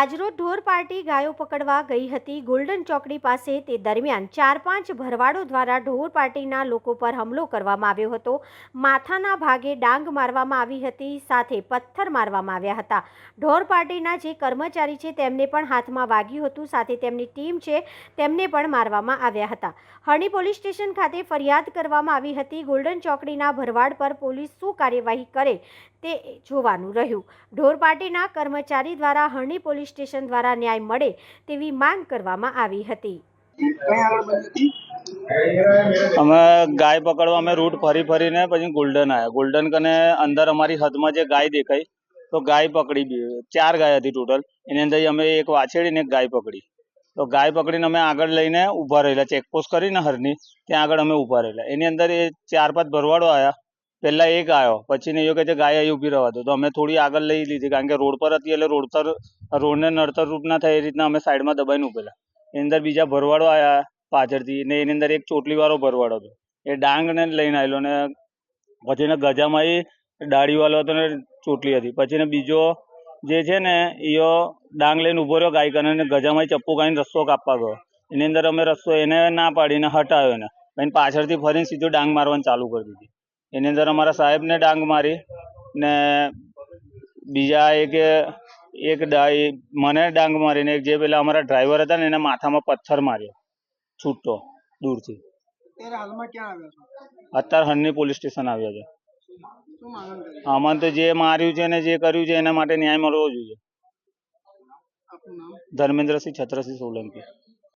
આજરોજ ઢોર પાર્ટી ગાયો પકડવા ગઈ હતી. ગોલ્ડન ચોકડી પાસે તે દરમિયાન ચાર પાંચ ભરવાડો દ્વારા ઢોર પાર્ટીના લોકો પર હુમલો કરવામાં આવ્યો હતો. માથાના ભાગે ડાંગ મારવામાં આવી હતી, સાથે પથ્થર મારવામાં આવ્યા હતા. ઢોર પાર્ટીના જે કર્મચારી છે તેમને પણ હાથમાં વાગ્યું હતું, સાથે તેમની ટીમ છે તેમને પણ મારવામાં આવ્યા હતા. હરણી પોલીસ સ્ટેશન ખાતે ફરિયાદ કરવામાં આવી હતી. ગોલ્ડન ચોકડીના ભરવાડ પર પોલીસ શું કાર્યવાહી કરે તે જોવાનું રહ્યું. ઢોર પાર્ટીના કર્મચારી દ્વારા હરણી પોલીસ સ્ટેશન દ્વારા ન્યાય મળે તેવી માંગ કરવામાં આવી હતી. અમે ગાય પકડવા અમે રૂટ ફરી ફરીને પછી ગોલ્ડન આવ્યા ગોલ્ડન કને અંદર અમારી હદમાં જે ગાય દેખાઈ, તો ગાય પકડી ચાર ગાય હતી ટોટલ એની અંદર અમે એક વાછેડી ને એક ગાય પકડી. તો ગાય પકડીને અમે આગળ લઈને ઊભા રહેલા. ચેકપોસ્ટ કરીને હરની, ત્યાં આગળ અમે ઊભા રહેલા. એની અંદર એ ચાર પાંચ ભરવાડો આવ્યા પહેલા એક આવ્યો પછી ને એ કહે ગાય અહીં ઊભી રહેવા દો. તો અમે થોડી આગળ લઈ લીધી. કારણ કે રોડ પર હતી એટલે રોડ પર રોડને નડતર રૂપ ના થાય એ રીતના અમે સાઈડમાં દબાઈને ઉભેલા. એની અંદર બીજા ભરવાડો આવ્યા પાછળથી ને એની અંદર એક ચોટલી વાળો ભરવાડો હતો. એ ડાંગ ને લઈને આવેલો ને પછી એને ગજામાં એ દાઢી હતો ને ચોટલી હતી. પછી ને બીજો જે છે ને એ ડાંગ લઈને ઊભો રહ્યો ગાય કરીને ગજામાં ચપ્પુ કાઢીને રસ્તો કાપવા ગયો. એની અંદર અમે રસ્તો એને ના પાડીને હટાવ્યો એને. પછી પાછળથી ફરીને સીધો ડાંગ મારવાનું ચાલુ કરી દીધી. એની અંદર અમારા સાહેબને ડાંગ મારી ને બીજા એક એક ડાઈ મને ડાંગ મારીને એક જે પેલા અમારા ડ્રાઈવર હતા ને એના માથામાં પથ્થર માર્યો છૂટો દૂરથી. અત્યારે હરની પોલીસ સ્ટેશન આવ્યા છે. આમાં તો જે માર્યું છે ને જે કર્યું છે એના માટે ન્યાય મળવો જોઈએ. ધર્મેન્દ્રસિંહ છત્રસિંહ સોલંકી.